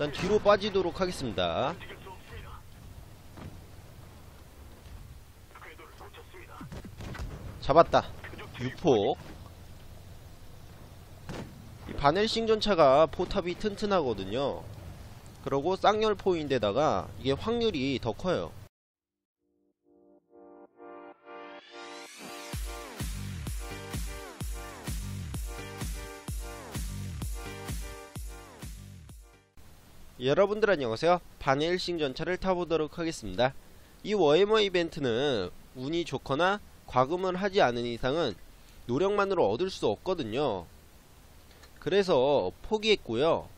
일단 뒤로 빠지도록 하겠습니다. 잡았다. 유폭. 이 바넬싱 전차가 포탑이 튼튼하거든요. 그러고 쌍열포인데다가 이게 확률이 더 커요. 여러분들 안녕하세요. 바넬싱 전차를 타보도록 하겠습니다. 이 워해머 이벤트는 운이 좋거나 과금을 하지 않은 이상은 노력만으로 얻을 수 없거든요. 그래서 포기했고요.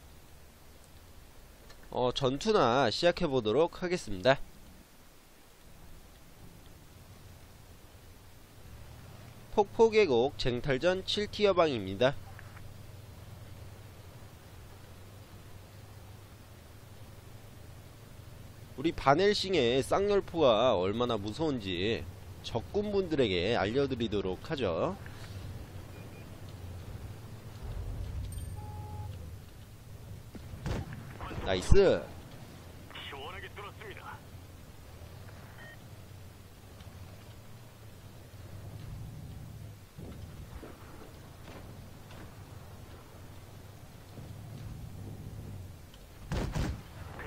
어, 전투나 시작해보도록 하겠습니다. 폭포계곡 쟁탈전 7티어방입니다. 우리 바넬싱의 쌍열포가 얼마나 무서운지 적군분들에게 알려드리도록 하죠. 나이스.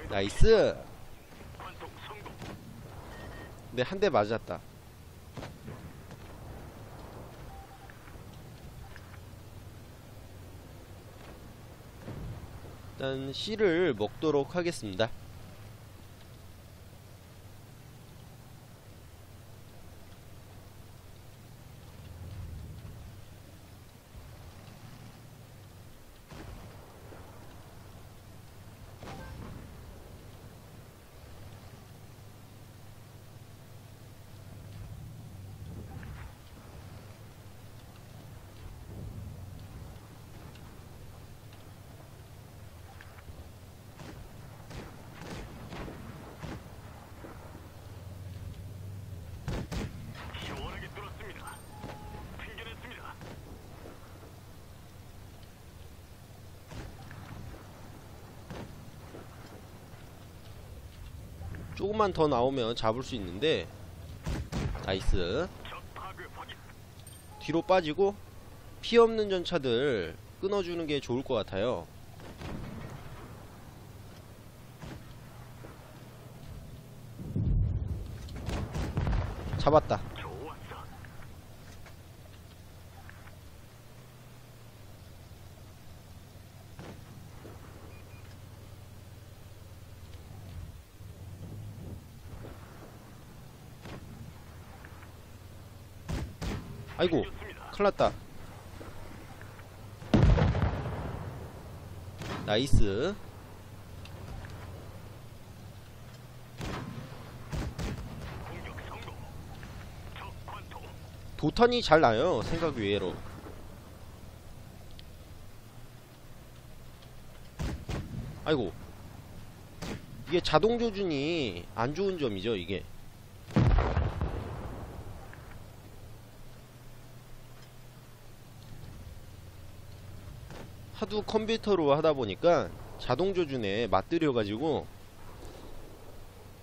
나이스. 성공. 네, 한대 맞았다. 일단 C를 먹도록 하겠습니다. 시원하게 뚫었습니다. 튕겨냈습니다. 조금만 더 나오면 잡을 수 있는데. 나이스. 뒤로 빠지고 피 없는 전차들 끊어주는 게 좋을 것 같아요. 잡았다 좋았어. 아이고. 큰일났다 나이스. 도탄이 잘 나요 생각 외로 아이고 이게 자동 조준이 안 좋은 점이죠 이게 하도 컴퓨터로 하다 보니까 자동 조준에 맞들여 가지고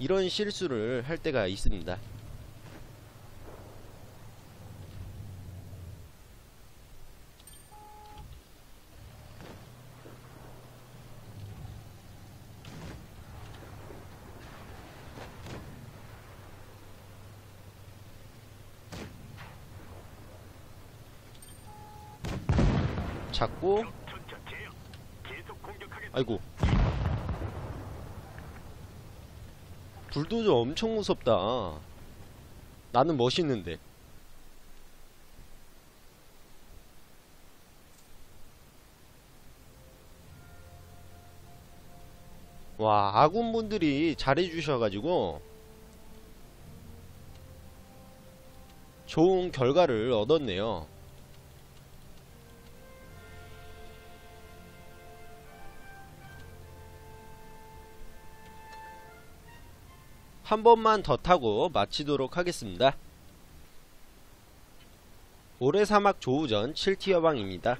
이런 실수를 할 때가 있습니다. 잡고 적 전차 제압. 계속 공격하겠다. 아이고. 불도저 엄청 무섭다. 나는 멋있는데. 와 아군분들이 잘해주셔가지고 좋은 결과를 얻었네요 한 번만 더 타고 마치도록 하겠습니다. 올해 사막 조우전 7티어방입니다.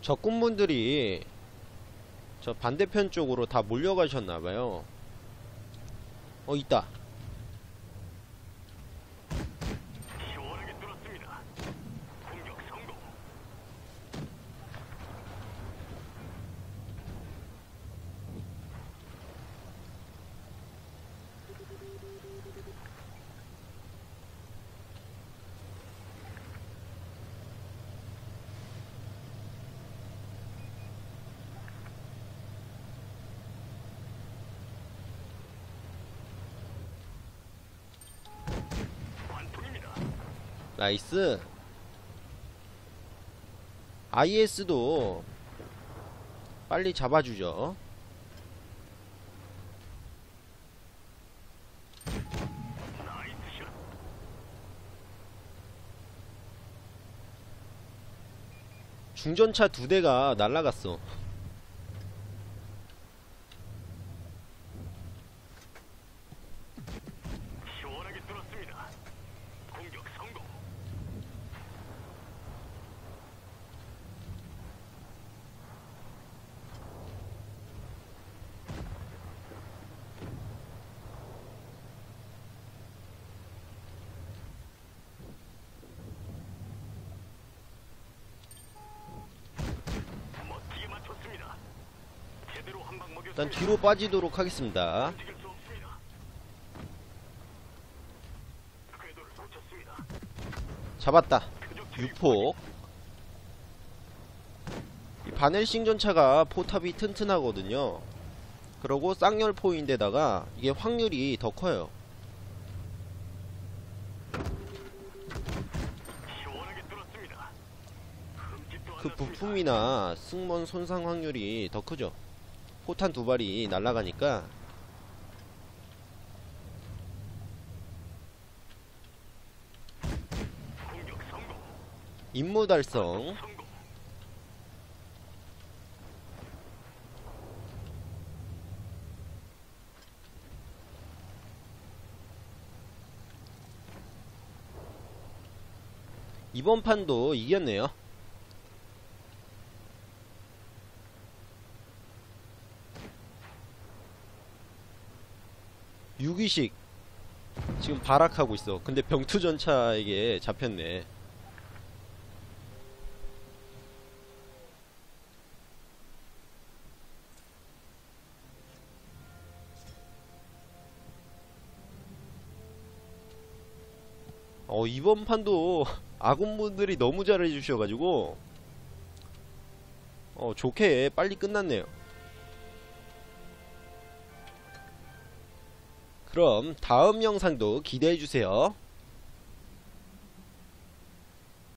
적군분들이 저 반대편 쪽으로 다 몰려가셨나봐요. 어, 있다. 시원하게 뚫었습니다. 공격 성공. 관통입니다. 나이스. IS도 빨리 잡아주죠. 중전차 두 대가 날라갔어. 시원하게 뚫었습니다. 공격 성공. 멋지게 맞췄습니다. 제대로 한 방 먹였습니다. 일단 뒤로 빠지도록 하겠습니다. 잡았다. 유폭. 이 바넬싱 전차가 포탑이 튼튼하거든요. 그러고 쌍열포인데다가 이게 확률이 더 커요. 그. 부품이나 승무원 손상 확률이 더 크죠. 포탄 두 발이 날아가니까. 임무 달성. 이번 판도 이겼네요. 유기식 지금 발악하고 있어. 근데 병투 전차에게 잡혔네. 어 이번 판도 아군분들이 너무 잘해주셔가지고 어 좋게 빨리 끝났네요. 그럼 다음 영상도 기대해주세요.